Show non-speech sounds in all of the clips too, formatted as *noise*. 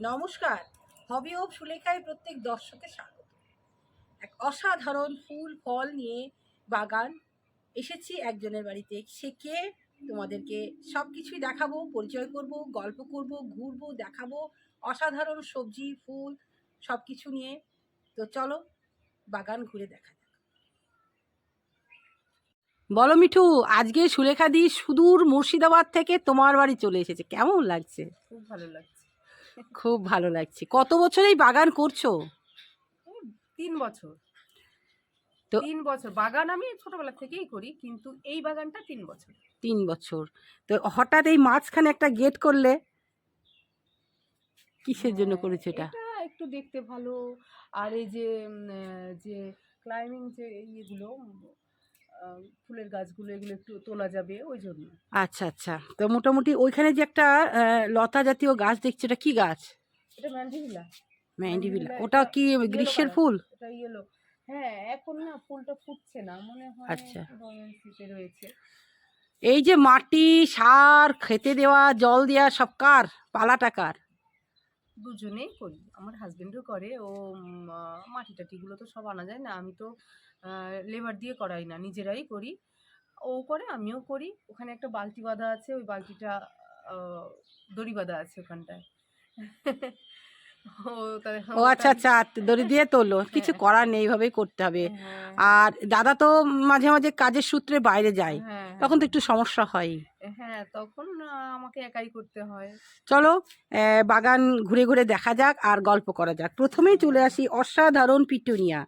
নমস্কার। Hobby of সুলেখায় প্রত্যেক দর্শকের স্বাগত। এক অসাধারণ ফুল, ফল নিয়ে বাগান এসেছি একজনের বাড়িতে। সে কে? তোমাদেরকে সব কিছুই দেখাবো, পরিচয় করব, গল্প করব, ঘুরবো, দেখাবো, অসাধারণ সবজি, ফুল সব কিছু নিয়ে। তো চলো, বাগান ঘুরে দেখা যাক। বলো মিঠু, আজকে সুলেখা দি সুদূর মুর্শিদাবাদ থেকে তোমার বাড়ি চলে এসেছে। কেমন লাগছে? খুব ভালো লাগছে। খুব ভালো লাগছে। কত বছর এই বাগান করছ? তিন বছর। তো- তিন বছর। বাগান আমি ছোটবেলা থেকেই করি কিন্তু এই বাগানটা তিন বছর। তিন বছর। তো হঠাৎ এই মাঝখানে একটা গেট করলে? কিসের জন্য করেছে করেছ এটা? একটু দেখতে ভালো। আর এই যে যে ক্লাইম্বিং যে ইয়েগুলো ফুলের গাছগুলো এগুলো একটু তোলা যাবে ওই জন্য। আচ্ছা আচ্ছা। তো মোটামুটি ওইখানে যে একটা লতা জাতীয় গাছ দেখছি এটা কি গাছ? এটা ম্যান্ডিভিলা। ম্যান্ডিভিলা। ওটা কি গ্রীষ্মের ফুল? এটা ইয়েলো হ্যাঁ এখন না ফুলটা ফুটছে না মনে হয় আচ্ছা। রয়েছে। এই যে মাটি সার খেতে দেওয়া জল দেওয়া সব কার? পালাটা কার? দুজনেই করি। আমার হাজবেন্ডও করে, ও মাটি টাটিগুলো তো সব আনা যায় না, আমি তো লেবার দিয়ে করাই না, নিজেরাই করি। ও করে, আমিও করি। ওখানে একটা বালতি বাঁধা আছে, ওই বালতিটা দড়ি বাঁধা আছে ওখানটায়। ও আচ্ছা আচ্ছা দড়ি দিয়ে তোলো কিছু হ্যাঁ। করার নেই এইভাবেই করতে হবে। হ্যাঁ, আর দাদা তো মাঝে মাঝে কাজের সূত্রে বাইরে যায় হ্যাঁ, তখন তো একটু সমস্যা হয়। হ্যাঁ তখন আমাকে একাই করতে হয়। চলো বাগান ঘুরে ঘুরে দেখা যাক আর গল্প করা যাক। প্রথমেই চলে আসি অসাধারণ পিটুনিয়া।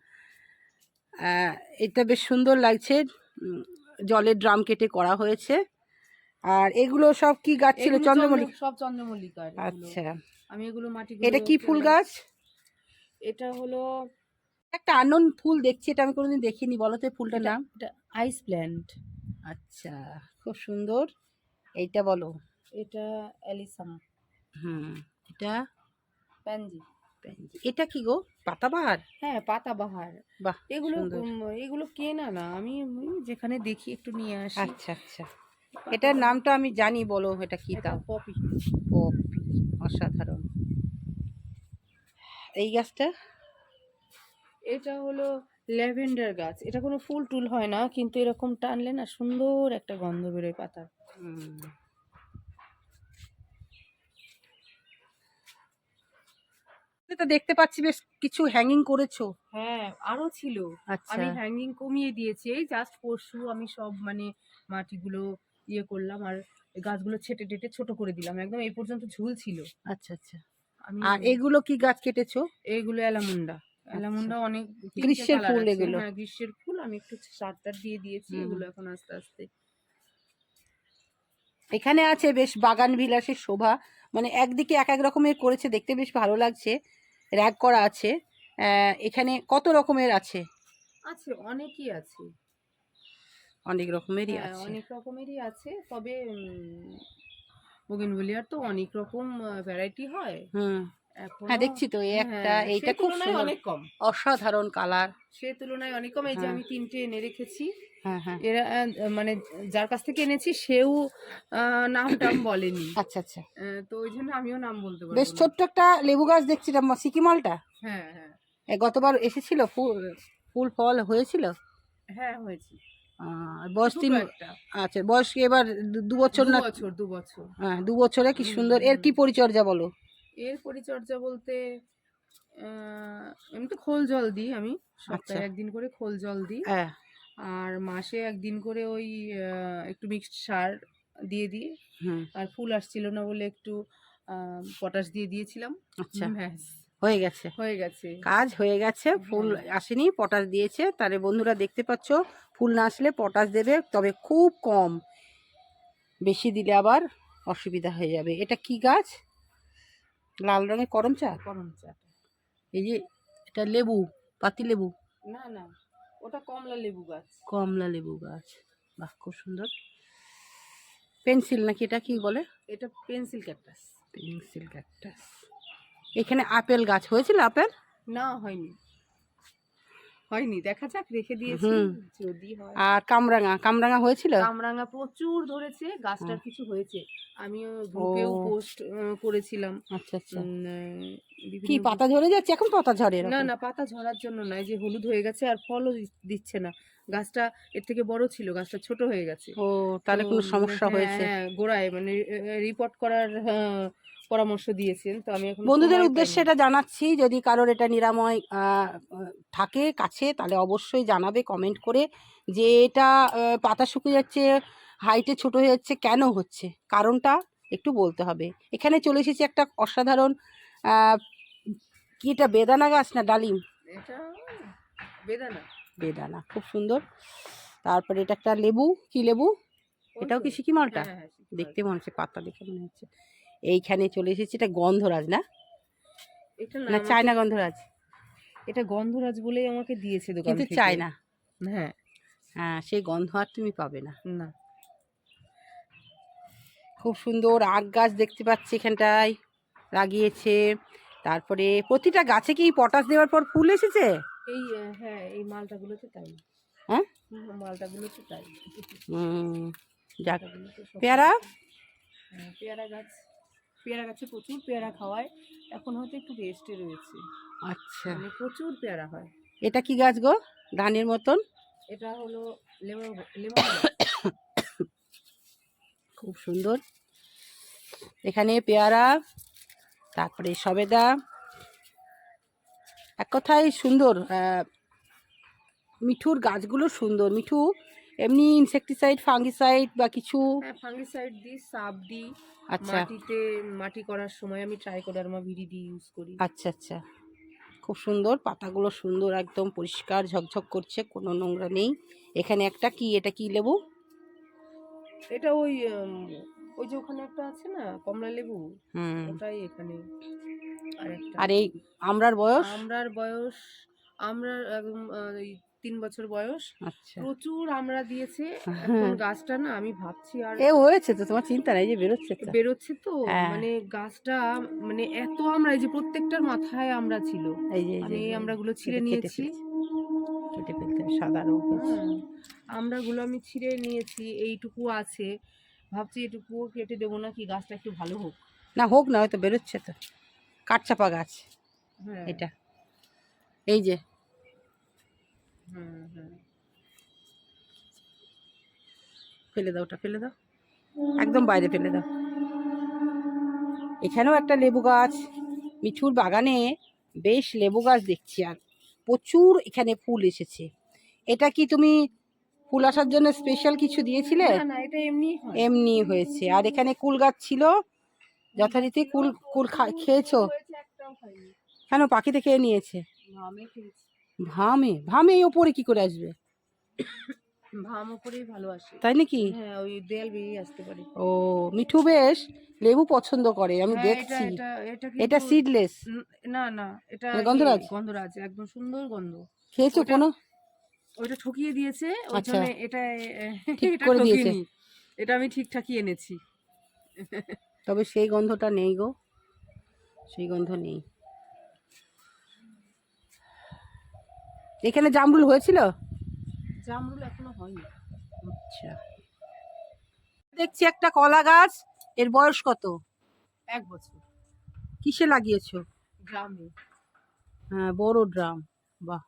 এটা বেশ সুন্দর লাগছে জলের ড্রাম কেটে করা হয়েছে। আর এগুলো সব কি গাছ ছিল? চন্দ্রমল্লিক? সব চন্দ্রমল্লিকা আচ্ছা। আমি এগুলো মাটি এটা কি ফুল গাছ? এটা হলো একটা আনন ফুল দেখছি এটা আমি কোনোদিন দেখিনি বলো তো ফুলটার নাম। এটা আইস প্ল্যান্ট। আচ্ছা খুব সুন্দর। এইটা বলো। এটা অ্যালিসাম। হুম এটা? প্যানজি। এটা কি গো? পাতাবাহার? হ্যাঁ পাতাবাহার। বাহ এগুলো এগুলো কেনা না আমি যেখানে দেখি একটু নিয়ে আসি। আচ্ছা আচ্ছা। এটার নামটা আমি জানি বলো এটা কি তাও। পপি। পপি। অসাধারণ। এই গাছটা? এটা হলো ল্যাভেন্ডার গাছ। এটা কোনো ফুল টুল হয় না কিন্তু এরকম টানলে না সুন্দর একটা গন্ধ বেরোয় পাতার। তো দেখতে পাচ্ছি বেশ কিছু হ্যাঙ্গিং করেছ। হ্যাঁ আরও ছিল। আচ্ছা। আমি হ্যাঙ্গিং কমিয়ে দিয়েছি। এই জাস্ট পরশু আমি সব মানে মাটিগুলো ইয়ে করলাম আর গাছগুলো ছেটে টেটে ছোট করে দিলাম। একদম এই পর্যন্ত ঝুল ছিল। আচ্ছা আচ্ছা। আর এগুলো কি গাছ কেটেছো? এইগুলো অ্যালামুন্ডা। অ্যালামুন্ডা অনেক গ্রীষ্মের ফুল এগুলো। হ্যাঁ গ্রীষ্মের ফুল। আমি একটু সার টার দিয়ে দিয়েছি। এগুলো এখন আস্তে আস্তে। এখানে আছে বেশ বাগান বিলাসের শোভা। মানে একদিকে এক এক রকমের করেছে। দেখতে বেশ ভালো লাগছে। র্যাক করা আছে। এখানে কত রকমের আছে? আছে অনেকই আছে। অনেক রকমেরই হ্যাঁ, আছে। অনেক রকমেরই আছে। তবে বগিনভেলিয়ার তো অনেক রকম ভ্যারাইটি হয়। হুম। হ্যাঁ দেখছি তো এই একটা এইটা খুব অনেক কম। অসাধারণ কালার সে তুলনায় অনেক কম। এই যে হ্যাঁ। আমি তিনটে এনে রেখেছি। হ্যাঁ হ্যাঁ। এরা মানে যার কাছ থেকে এনেছি সেও নাম টাম বলেনি। আচ্ছা আচ্ছা। তো ওই জন্য আমিও নাম বলতে পারব বেশ ছোট্ট একটা লেবু গাছ দেখছি এটা ম- সিকিমলটা হ্যাঁ হ্যাঁ। গতবার এসেছিল ফুল ফুল ফল হয়েছিল? হ্যাঁ হয়েছে। আহ, বয়স তিন আচ্ছা বয়স এবার দু- বছর না বছর দু বছর হ্যাঁ দু বছরে কি সুন্দর এর। কি পরিচর্যা বলো? এর পরিচর্যা বলতে এমনি খোল জল দিই আমি সপ্তাহে আচ্ছা। একদিন করে খোল জল দিই। হ্যাঁ। আর মাসে একদিন করে ওই একটু মিক্সড সার দিয়ে দিই। আর ফুল আসছিল না বলে একটু পটাশ দিয়ে দিয়েছিলাম। আচ্ছা। ব্যাস। হয়ে গেছে। হয়ে গেছে। কাজ হয়ে গেছে ফুল। আসেনি পটাশ দিয়েছে। তাহলে বন্ধুরা দেখতে পাচ্ছ ফুল না আসলে পটাশ দেবে তবে খুব কম। বেশি দিলে আবার অসুবিধা হয়ে যাবে। এটা কি গাছ? লাল রঙের করম চা করম চাটা। এই যে এটা লেবু পাতি লেবু? না না ওটা কমলা লেবু গাছ। কমলা লেবু গাছ। বাহ খুব সুন্দর। পেন্সিল নাকি এটা কি বলে? এটা পেন্সিল ক্যাকটাস। Pencil cactus. এখানে আপেল গাছ হয়েছিল আপেল? না হয়নি। হয়নি দেখা যাক রেখে দিয়েছি যদি হয়। আর কামরাঙা কামরাঙা হয়েছিল? কামরাঙা প্রচুর ধরেছে গাছটার কিছু হয়েছে। আমিও গ্রুপেও পোস্ট করেছিলাম। আচ্ছা আচ্ছা। কি পাতা ঝরে যাচ্ছে? এখন পাতা ঝরে না না পাতা ঝরার জন্য নয় যে হলুদ হয়ে গেছে আর ফলও দিচ্ছে না। গাছটা এর থেকে বড় ছিল গাছটা ছোট হয়ে গেছে। ও তাহলে কোনো সমস্যা হ্যাঁ, হয়েছে। হ্যাঁ গোড়ায় মানে রিপোর্ট করার আহ, পরামর্শ দিয়েছেন তো আমি এখন বন্ধুদের উদ্দেশ্যে এটা জানাচ্ছি যদি কারোর এটা নিরাময় থাকে কাছে তাহলে অবশ্যই জানাবে কমেন্ট করে যে এটা পাতা শুকিয়ে যাচ্ছে হাইটে ছোট হয়ে যাচ্ছে কেন হচ্ছে? কারণটা একটু বলতে হবে। এখানে চলে এসেছি একটা অসাধারণ কি এটা বেদানা গাছ না ডালিম? এটা বেদানা। বেদানা খুব সুন্দর। তারপরে এটা একটা লেবু কি লেবু? এটাও কি সিকি মালটা হ্যাঁ, হ্যাঁ, দেখতে মনে হচ্ছে পাতা দেখে মনে হচ্ছে। এইখানে চলে এসেছি। এটা গন্ধরাজ না? এটা না চায়না গন্ধরাজ। এটা গন্ধরাজ বলেই আমাকে দিয়েছে দোকান কিন্তু থেকে। চায় না হ্যাঁ। হ্যাঁ সেই গন্ধ আর তুমি পাবে না। না। খুব সুন্দর আগ গাছ দেখতে পাচ্ছি এখানটায় লাগিয়েছে। তারপরে প্রতিটা গাছে কি পটাশ দেওয়ার পর ফুল এসেছে? এই হ্যাঁ এই মালটাগুলোতে তাই। হ্যাঁ? মালটাগুলোতে তাই। হুম, যাক। পেয়ারা? হ্যাঁ, পেয়ারা গাছ। পেয়ারা গাছে প্রচুর পেয়ারা খাওয়ায় এখন হয়তো একটু রেস্টে রয়েছে। আচ্ছা। মানে প্রচুর পেয়ারা হয়। এটা কি গাছ গো? ধানের মতন? এটা হলো খুব সুন্দর। এখানে পেয়ারা তারপরে সবেদা। এক কথায় সুন্দর মিঠুর গাছগুলো সুন্দর। মিঠু এমনি ইনসেকটিসাইড ফাঙ্গিসাইড বা কিছু? হ্যাঁ ফাঙ্গিসাইড দিই সাপ দিই আচ্ছা। মাটিতে মাটি করার সময় আমি ট্রাইকোডার্মা ভিডি দিয়ে ইউজ করি। আচ্ছা আচ্ছা। খুব সুন্দর পাতাগুলো সুন্দর একদম পরিষ্কার ঝকঝক করছে কোনো নোংরা নেই। এখানে একটা কি? এটা কি লেবু? এটা ওই ওই যে ওখানে একটা আছে না কমলা লেবু? হুম। ওটাই এখানে। আর আর এই আমরার বয়স? আমরার বয়স আমরা একদম তিন বছর বয়স। আচ্ছা। প্রচুর আমরা দিয়েছে। হ্যাঁ। গাছটা না আমি ভাবছি আর এ হয়েছে তো তোমার চিন্তা নাই যে বেরোচ্ছে বেরোচ্ছে তো। হ্যাঁ। মানে গাছটা মানে এত আমরা এই যে প্রত্যেকটার মাথায় আমরা ছিল। এই যে আমি এই যে, আমরাগুলো ছিঁড়ে নিয়েছি। কেটে ফেলতে সাদা রোগ হয়েছে। হ্যাঁ, আমরাগুলো আমি ছিঁড়ে নিয়েছি এইটুকু আছে। ভাবছি এটুকুও কেটে দেবো নাকি গাছটা একটু ভালো হোক। না হোক না হয়তো বেরোচ্ছে তো। কাঠচাপা গাছ। হ্যাঁ। এটা। এই যে ফেলে দাও ওটা ফেলে দাও। একদম বাইরে ফেলে দাও। এখানেও একটা লেবু গাছ মিঠুর বাগানে বেশ লেবু গাছ দেখছি আর প্রচুর এখানে ফুল এসেছে। এটা কি তুমি ফুল আসার জন্য স্পেশাল কিছু দিয়েছিলে? এমনি এমনি হয়েছে। আর এখানে কুল গাছ ছিল যথারীতি কুল কুল খেয়েছো? কেন পাখিতে খেয়ে নিয়েছে? ভামে ভামে এই ওপরে কি করে আসবে? ভাম ওপরেই ভালো আসে তাই নাকি? হ্যাঁ ওই দেয়াল বেরিয়ে আসতে পারে। ও মিঠু বেশ লেবু পছন্দ করে আমি হ্যাঁ, দেখছি। এটা সিডলেস না না এটা গন্ধরাজ? গন্ধরাজ একদম সুন্দর গন্ধ। খেয়েছো কোনো? ওইটা ঠকিয়ে দিয়েছে ওই আচ্ছা। জন্য এটা ঠিক করে দিয়েছে। এটা আমি ঠিকঠাকই এনেছি। তবে সেই গন্ধটা নেই গো। সেই গন্ধ নেই। এখানে জামরুল হয়েছিল? জামরুল এখনও হয়নি। আচ্ছা। দেখছি একটা কলা গাছ এর বয়স কত? এক বছর। কিসে লাগিয়েছো? গ্রামে। হ্যাঁ বড় ড্রাম। বাহ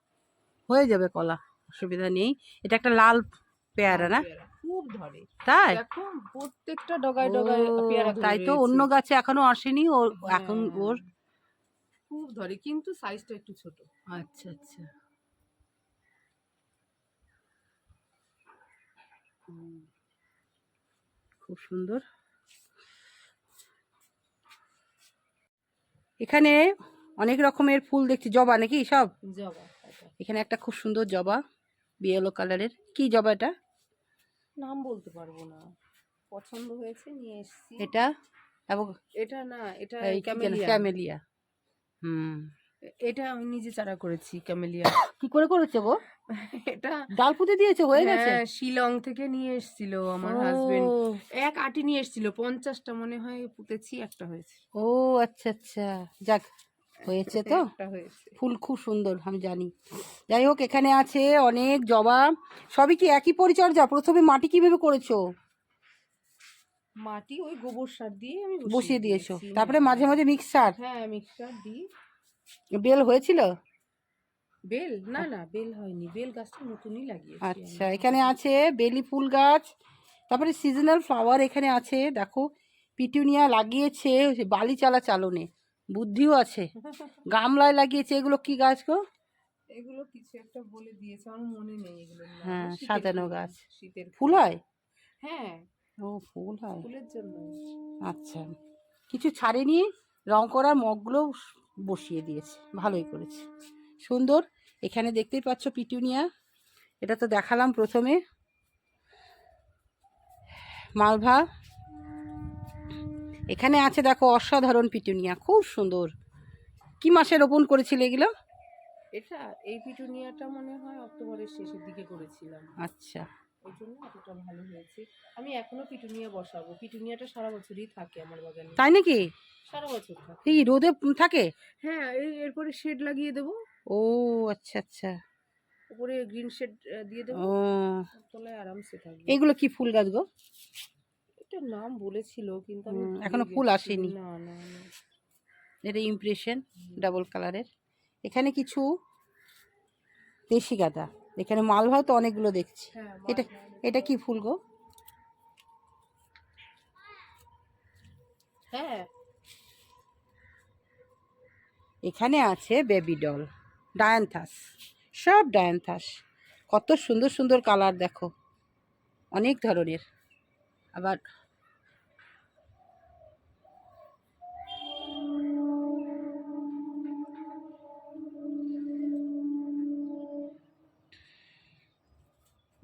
হয়ে যাবে কলা অসুবিধা নেই। এটা একটা লাল পেয়ারা না? খুব ধরে। তাই? দেখো প্রত্যেকটা ডগায় ডগায় পেয়ারা তাই তো অন্য গাছে এখনও আসেনি ও এখন হ্যাঁ, ওর? খুব ধরে কিন্তু সাইজটা একটু ছোট। আচ্ছা আচ্ছা। খুব সুন্দর। এখানে অনেক রকমের ফুল দেখছি জবা নাকি সব? জবা এখানে একটা খুব সুন্দর জবা বিয়েলো কালারের কি জবা এটা? নাম বলতে পারব না। পছন্দ হয়েছে নিয়ে এসেছি। এটা? এবং এটা না এটা ক্যামেলিয়া ক্যামেলিয়া হুম। এটা আমি নিজে চারা করেছি ক্যামেলিয়া কি করে করেছে গো? *laughs* এটা দিয়েছে? হয়ে গেছে? হ্যাঁ, শিলং থেকে নিয়ে এসেছিল আমার হাজবেন্ড এক আটি নিয়ে এসেছিল পঞ্চাশটা মনে হয় পুঁতেছি একটা হয়েছে। ও আচ্ছা আচ্ছা। যাক হয়েছে তো। ফুল খুব সুন্দর আমি জানি। যাই হোক এখানে আছে অনেক জবা। সবই কি একই পরিচর্যা? প্রথমে মাটি কীভাবে করেছ? মাটি ওই গোবর সার দিয়ে আমি বসিয়ে দিয়েছ। তারপরে মাঝে মাঝে মিক্সার হ্যাঁ মিক্সার দিই। বেল হয়েছিল? বেল? না না বেল হয়নি। বেল গাছটা নতুনই লাগিয়েছি আচ্ছা এখানে আছে বেলি ফুল গাছ তারপরে সিজনাল ফ্লাওয়ার এখানে আছে দেখো পিটুনিয়া লাগিয়েছে বালি চালা চালনে বুদ্ধিও আছে। গামলায় লাগিয়েছে এগুলো কি গাছ গো? এগুলো কিছু একটা বলে দিয়েছে আমার মনে নেই এগুলো হ্যাঁ, সাজানো গাছ। শীতের ফুল। হয়? হ্যাঁ। ও ফুল হয়। ফুলের জন্য। আচ্ছা কিছু ছাড়েনি রং করার মগগুলো বসিয়ে দিয়েছে ভালোই করেছে। সুন্দর? এখানে দেখতেই পাচ্ছ পিটুনিয়া। এটা তো দেখালাম প্রথমে। মালভা। এখানে আছে দেখো অসাধারণ পিটুনিয়া খুব সুন্দর। কি মাসে রোপণ করেছিল এগুলো? এটা এই পিটুনিয়াটা মনে হয় অক্টোবরের শেষের দিকে করেছিলাম। আচ্ছা। ওই জন্য এতটা ভালো হয়েছে। আমি এখনও পিটুনিয়া বসাবো। পিটুনিয়াটা সারা বছরই থাকে আমার বাগানে। তাই নাকি? সারা বছর থাকে। এই রোদে থাকে? হ্যাঁ এই এরপরে শেড লাগিয়ে দেবো। ও আচ্ছা আচ্ছা। উপরে গ্রিন শেড দিয়ে দেবো। তলায় আরামসে থাকবে। এগুলো কি ফুল গাছ গো? এটা নাম বলেছিল কিন্তু এখনও ফুল আসেনি। না না না। এটা ইমপ্রেশন ডাবল কালারের এখানে কিছু দেশি গাঁদা। এখানে মালভাও তো অনেকগুলো দেখছি। হ্যাঁ এটা এটা কি ফুল গো? হ্যাঁ। এখানে আছে বেবি ডল ডায়ান্থাস সব ডায়ান্থাস। কত সুন্দর সুন্দর কালার দেখো। অনেক ধরনের। আবার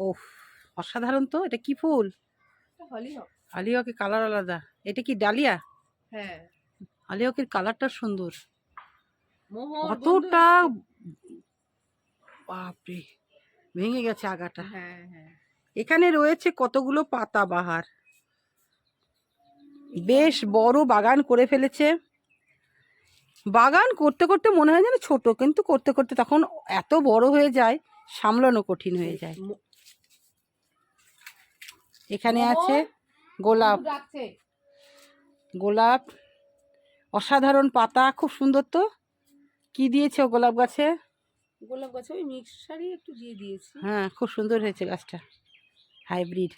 ওফ অসাধারণ তো। এটা কি ফুল? আলিয়াকে কালার আলাদা। এটা কি ডালিয়া? হ্যাঁ। আলিয়াকের কালারটা সুন্দর। কতটা বাপরে ভেঙে গেছে আগাটা। হ্যাঁ হ্যাঁ। এখানে রয়েছে কতগুলো পাতা বাহার? বেশ বড় বাগান করে ফেলেছে। বাগান করতে করতে মনে হয় যেন ছোট কিন্তু করতে করতে তখন এত বড় হয়ে যায় সামলানো কঠিন হয়ে যায়। এখানে আছে গোলাপ। গোলাপ অসাধারণ পাতা খুব সুন্দর তো। কি দিয়েছ গোলাপ গাছে? গোলাপ গাছে ওই মিক্সারই একটু দিয়ে দিয়েছি। হ্যাঁ খুব সুন্দর হয়েছে গাছটা। হাইব্রিড।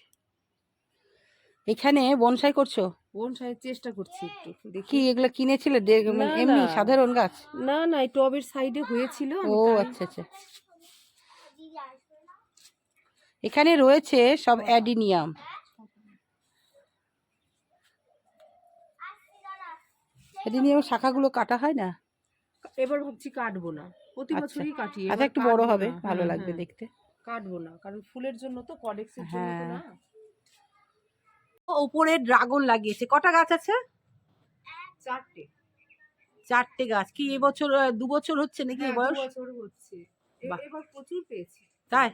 এখানে বনসাই করছ? বোন সাহেব চেষ্টা করছি একটু দেখি। এগুলো কিনেছিলে? মানে এমনি সাধারণ গাছ? না না এই টবের সাইডে হয়েছিল ও আচ্ছা আচ্ছা। এখানে রয়েছে সব অ্যাডিনিয়াম। অ্যাডিনিয়াম শাখাগুলো কাটা হয় না? এবার ভাবছি কাটবো না। প্রতি আচ্ছা। বছরই কাটি আচ্ছা এবার একটু বড় হবে ভালো হ্যাঁ, লাগবে হ্যাঁ। দেখতে। কাটবো না কারণ ফুলের জন্য তো কডেক্সের জন্য তো হ্যাঁ। না। ওপরে ড্রাগন লাগিয়েছে। কটা গাছ আছে? চারটে। চারটে গাছ। কি এবছর দু বছর হচ্ছে নাকি এ বয়স? বছর হচ্ছে। এবার প্রচুর পেয়েছি। তাই?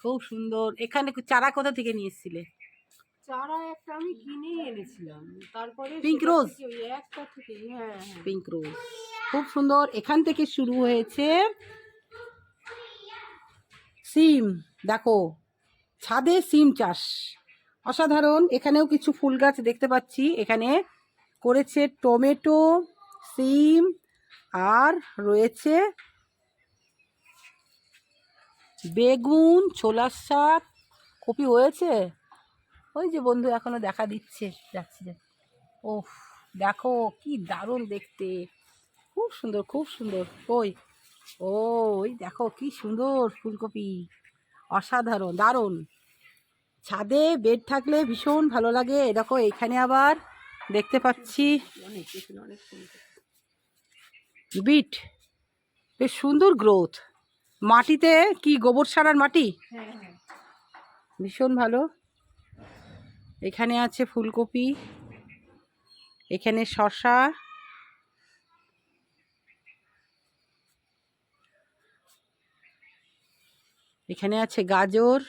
খুব সুন্দর। এখানে চারা কোথা থেকে নিয়ে এসেছিলে? চারা একটা আমি কিনেই এনেছিলাম। তারপরে? থেকে ওই একটা থেকে হ্যাঁ হ্যাঁ। পিঙ্ক রোজ খুব সুন্দর। এখান থেকে শুরু হয়েছে সিম। দেখো ছাদে সিম চাষ। অসাধারণ। এখানেও কিছু ফুল গাছ দেখতে পাচ্ছি। এখানে করেছে টমেটো সিম আর রয়েছে বেগুন ছোলার শাক। কপি হয়েছে? ওই যে বন্ধু এখনও দেখা দিচ্ছে যাচ্ছে যে। ওফ দেখো কি দারুণ দেখতে। খুব সুন্দর খুব সুন্দর। ওই ওই দেখো কি সুন্দর ফুলকপি। অসাধারণ দারুণ। ছাদে বেড থাকলে ভীষণ ভালো লাগে। দেখো এখানে আবার দেখতে পাচ্ছি বিট। বেশ সুন্দর গ্রোথ। মাটিতে কি গোবর সারার মাটি? হ্যাঁ হ্যাঁ। ভীষণ ভালো। এখানে আছে ফুলকপি, এখানে শশা এখানে আছে গাজর,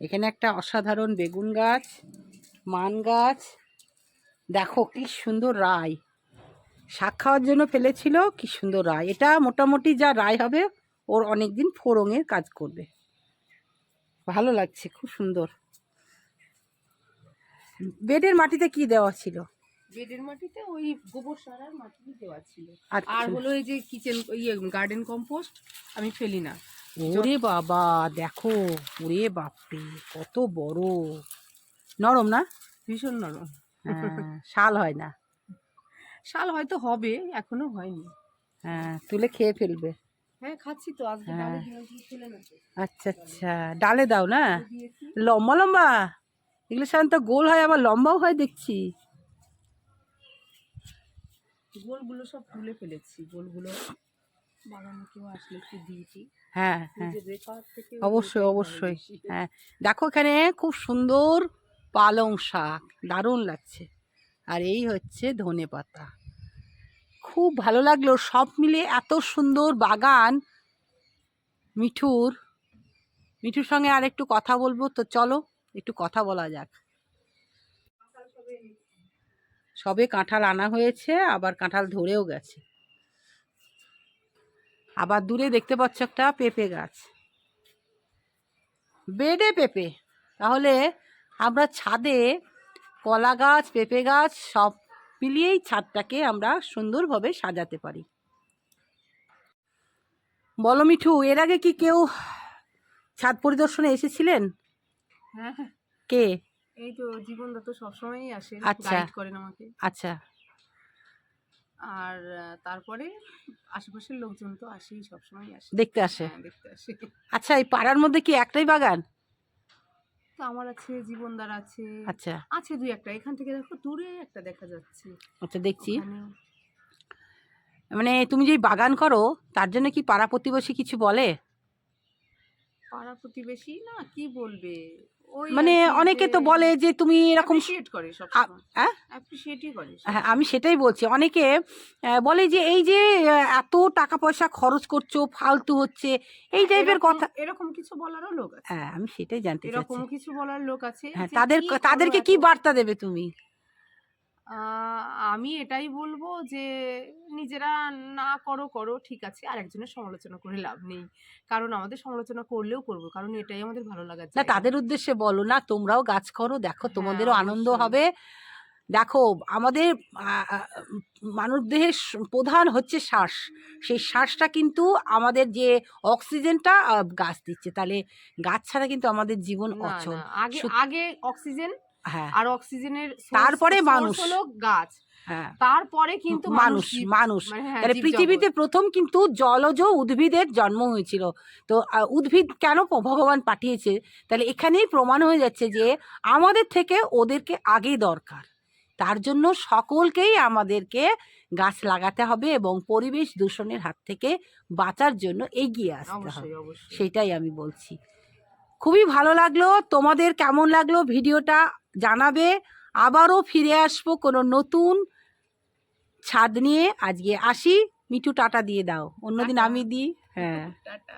এখানে একটা অসাধারণ বেগুন গাছ, মান গাছ। দেখো কি সুন্দর রায়। শাক খাওয়ার জন্য ফেলেছিল, কি সুন্দর রায়। এটা মোটামুটি যা রায় হবে ওর অনেক দিন ফোড়ঙের কাজ করবে। ভালো লাগছে খুব সুন্দর। বেডের মাটিতে কি দেওয়া ছিল? বেডের মাটিতে ওই গোবর সার আর মাটি দেওয়া ছিল। আচ্ছা। আর হলো এই যে কিচেন ইয়ে গার্ডেন কম্পোস্ট আমি ফেলি না। ওরে বাবা দেখো ওরে বাপরে কত বড়। নরম না? ভীষণ নরম। হ্যাঁ, শাল হয় না? শাল হয়তো হবে এখনও হয়নি। হ্যাঁ তুলে খেয়ে ফেলবে। হ্যাঁ খাচ্ছি তো। আজকে হ্যাঁ। ডালে। আচ্ছা আচ্ছা। ডালে দাও না? লম্বা লম্বা। এগুলো সাধারণত গোল হয় আবার লম্বাও হয় দেখছি। গোলগুলো সব তুলে ফেলেছি। গোলগুলো হ্যাঁ হ্যাঁ। অবশ্যই অবশ্যই। হ্যাঁ। দেখো এখানে খুব সুন্দর পালং শাক। দারুণ লাগছে। আর এই হচ্ছে ধনে পাতা খুব ভালো লাগল। সব মিলে এত সুন্দর বাগান। মিঠুর মিঠুর সঙ্গে আর একটু কথা বলব। তো চলো, একটু কথা বলা যাক। সবে কাঁঠাল আনা হয়েছে, আবার কাঁঠাল ধরেও গেছে। আবার দূরে দেখতে পাচ্ছ একটা পেঁপে গাছ। বেডে পেঁপে। তাহলে আমরা ছাদে কলা গাছ, পেঁপে গাছ, সব মিলিয়েই ছাদটাকে আমরা সুন্দরভাবে সাজাতে পারি। বলো মিঠু এর আগে কি কেউ ছাদ পরিদর্শনে এসেছিলেন? হ্যাঁ হ্যাঁ। কে? এই তো জীবনদা তো সবসময়ই আসে আচ্ছা। গাইড করেন আমাকে। আচ্ছা। আর তারপরে আশেপাশের লোকজন তো আসেই সবসময় আসে। দেখতে আসে। হ্যাঁ দেখতে আসে। আচ্ছা এই পাড়ার মধ্যে কি একটাই বাগান? তো আমার আছে জীবনদার আছে। আচ্ছা। আছে দুই একটা এখান থেকে দেখো দূরে একটা দেখা যাচ্ছে। আচ্ছা দেখছি। মানে তুমি যে বাগান করো তার জন্য কি পাড়া প্রতিবেশী কিছু বলে? পাড়া প্রতিবেশী? না কি বলবে? মানে অনেকে তো বলে যে তুমি এরকম হ্যাঁ? সব। হ্যাঁ আমি সেটাই বলছি। অনেকে বলে যে এই যে এত টাকা পয়সা খরচ করছ ফালতু হচ্ছে এই টাইপের কথা এরকম কিছু বলারও লোক আছে। হ্যাঁ আমি সেটাই জানতে এরকম কিছু বলার লোক আছে হ্যাঁ তাদের তাদেরকে কি বার্তা দেবে তুমি? আমি এটাই বলব যে নিজেরা না করো করো ঠিক আছে। আর একজনের সমালোচনা করে লাভ নেই। কারণ আমাদের সমালোচনা করলেও করব কারণ এটাই আমাদের ভালো লাগার না তাদের উদ্দেশ্যে বলো না তোমরাও গাছ করো দেখো হ্যাঁ, তোমাদেরও আনন্দ হবে। দেখো আমাদের মানব দেহের প্রধান হচ্ছে শ্বাস। সেই শ্বাসটা কিন্তু আমাদের যে অক্সিজেনটা গাছ দিচ্ছে। তাহলে গাছ ছাড়া কিন্তু আমাদের জীবন অচল। আগে আগে অক্সিজেন আর অক্সিজেনের তারপরে মানুষ। হলো গাছ। হ্যাঁ। তারপরে কিন্তু মানুষ মানুষ মানে হ্যাঁ, তাহলে পৃথিবীতে প্রথম কিন্তু জলজ উদ্ভিদের জন্ম হয়েছিল। তো উদ্ভিদ কেন ভগবান পাঠিয়েছে? তাহলে এখানেই প্রমাণ হয়ে যাচ্ছে যে আমাদের থেকে ওদেরকে আগে দরকার। তার জন্য সকলকেই আমাদেরকে গাছ লাগাতে হবে এবং পরিবেশ দূষণের হাত থেকে বাঁচার জন্য এগিয়ে আসতে হবে। সেটাই আমি বলছি। খুবই ভালো লাগল। তোমাদের কেমন লাগল ভিডিওটা? জানাবে। আবারও ফিরে আসব কোনো নতুন ছাদ নিয়ে। আজকে আসি। মিঠু টাটা দিয়ে দাও। অন্যদিন। আমি দিই। হ্যাঁ। টাটা।